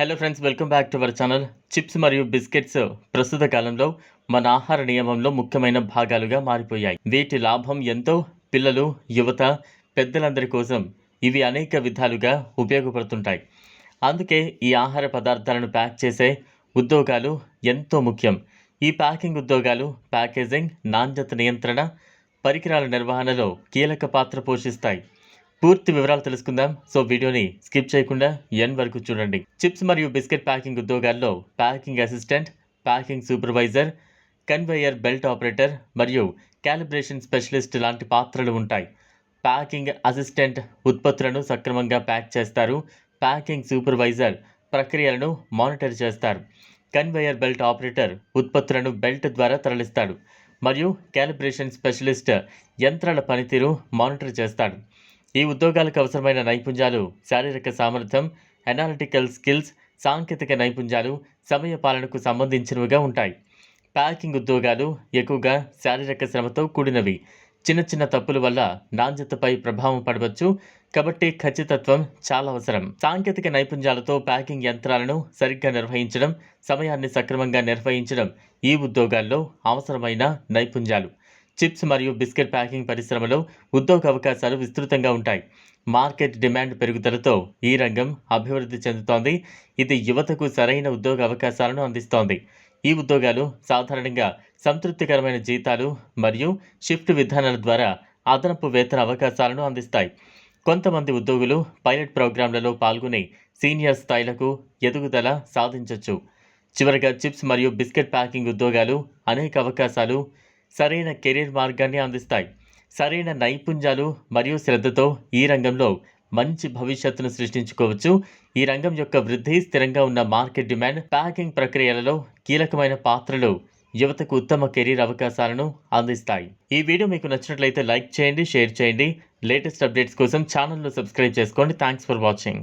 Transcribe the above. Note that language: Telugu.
Hello friends welcome back to our channel chips మరియు బిస్కెట్స్ ప్రస్తుత కాలంలో మన ఆహార నియమంలో ముఖ్యమైన భాగాలుగా మారిపోయాయి. వీటి లాభం ఎంతో పిల్లలు యువత పెద్దలందరి కోసం ఇవి అనేక విధాలుగా ఉపయోగపడుతుంటాయి. అందుకే ఈ ఆహార పదార్థాలను ప్యాక్ చేసే ఉద్యోగాలు ఎంతో ముఖ్యం. ఈ ప్యాకింగ్ ఉద్యోగాలు ప్యాకేజింగ్ నాణ్యత నియంత్రణ పరికరాల నిర్వహణలో కీలక పాత్ర పోషిస్తాయి. పూర్తి వివరాలు తెలుసుకుందాం. సో వీడియోని స్కిప్ చేయకుండా ఎన్ వరకు చూడండి. చిప్స్ మరియు బిస్కెట్ ప్యాకింగ్ ఉద్యోగాల్లో packing assistant packing supervisor conveyor belt operator మరియు క్యాలిబ్రేషన్ స్పెషలిస్ట్ లాంటి పాత్రలు ఉంటాయి. ప్యాకింగ్ అసిస్టెంట్ ఉత్పత్తులను సక్రమంగా ప్యాక్ చేస్తారు. ప్యాకింగ్ సూపర్వైజర్ ప్రక్రియలను మానిటర్ చేస్తారు. కన్వేయర్ బెల్ట్ ఆపరేటర్ ఉత్పత్తులను బెల్ట్ ద్వారా తరలిస్తాడు మరియు క్యాలిబ్రేషన్ స్పెషలిస్ట్ యంత్రాల పనితీరు మానిటర్ చేస్తాడు. ఈ ఉద్యోగాలకు అవసరమైన నైపుణ్యాలు శారీరక సామర్థ్యం అనాలిటికల్ స్కిల్స్ సాంకేతిక నైపుణ్యాలు సమయ పాలనకు సంబంధించినవిగా ఉంటాయి. ప్యాకింగ్ ఉద్యోగాలు ఎక్కువగా శారీరక శ్రమతో కూడినవి. చిన్న చిన్న తప్పుల వల్ల నాణ్యతపై ప్రభావం పడవచ్చు. కాబట్టి ఖచ్చితత్వం చాలా అవసరం. సాంకేతిక నైపుణ్యాలతో ప్యాకింగ్ యంత్రాలను సరిగ్గా నిర్వహించడం సమయాన్ని సక్రమంగా నిర్వహించడం ఈ ఉద్యోగాల్లో అవసరమైన నైపుణ్యాలు. చిప్స్ మరియు బిస్కెట్ ప్యాకింగ్ పరిశ్రమలో ఉద్యోగ అవకాశాలు విస్తృతంగా ఉంటాయి. మార్కెట్ డిమాండ్ పెరుగుదలతో ఈ రంగం అభివృద్ధి చెందుతోంది. ఇది యువతకు సరైన ఉద్యోగ అవకాశాలను అందిస్తోంది. ఈ ఉద్యోగాలు సాధారణంగా సంతృప్తికరమైన జీతాలు మరియు షిఫ్ట్ విధానాల ద్వారా అదనపు వేతన అవకాశాలను అందిస్తాయి. కొంతమంది ఉద్యోగులు పైలట్ ప్రోగ్రాంలలో పాల్గొని సీనియర్ స్థాయిలకు ఎదుగుదల సాధించవచ్చు చివరగా చిప్స్ మరియు బిస్కెట్ ప్యాకింగ్ ఉద్యోగాలు అనేక అవకాశాలు సరైన కెరీర్ మార్గాన్ని అందిస్తాయి. సరైన నైపుణ్యాలు మరియు శ్రద్ధతో ఈ రంగంలో మంచి భవిష్యత్తును సృష్టించుకోవచ్చు. ఈ రంగం యొక్క వృద్ధి స్థిరంగా ఉన్న మార్కెట్ డిమాండ్ ప్యాకింగ్ ప్రక్రియలలో కీలకమైన పాత్రలు యువతకు ఉత్తమ కెరీర్ అవకాశాలను అందిస్తాయి. ఈ వీడియో మీకు నచ్చినట్లయితే లైక్ చేయండి షేర్ చేయండి. లేటెస్ట్ అప్డేట్స్ కోసం ఛానల్ను సబ్స్క్రైబ్ చేసుకోండి. Thanks for watching.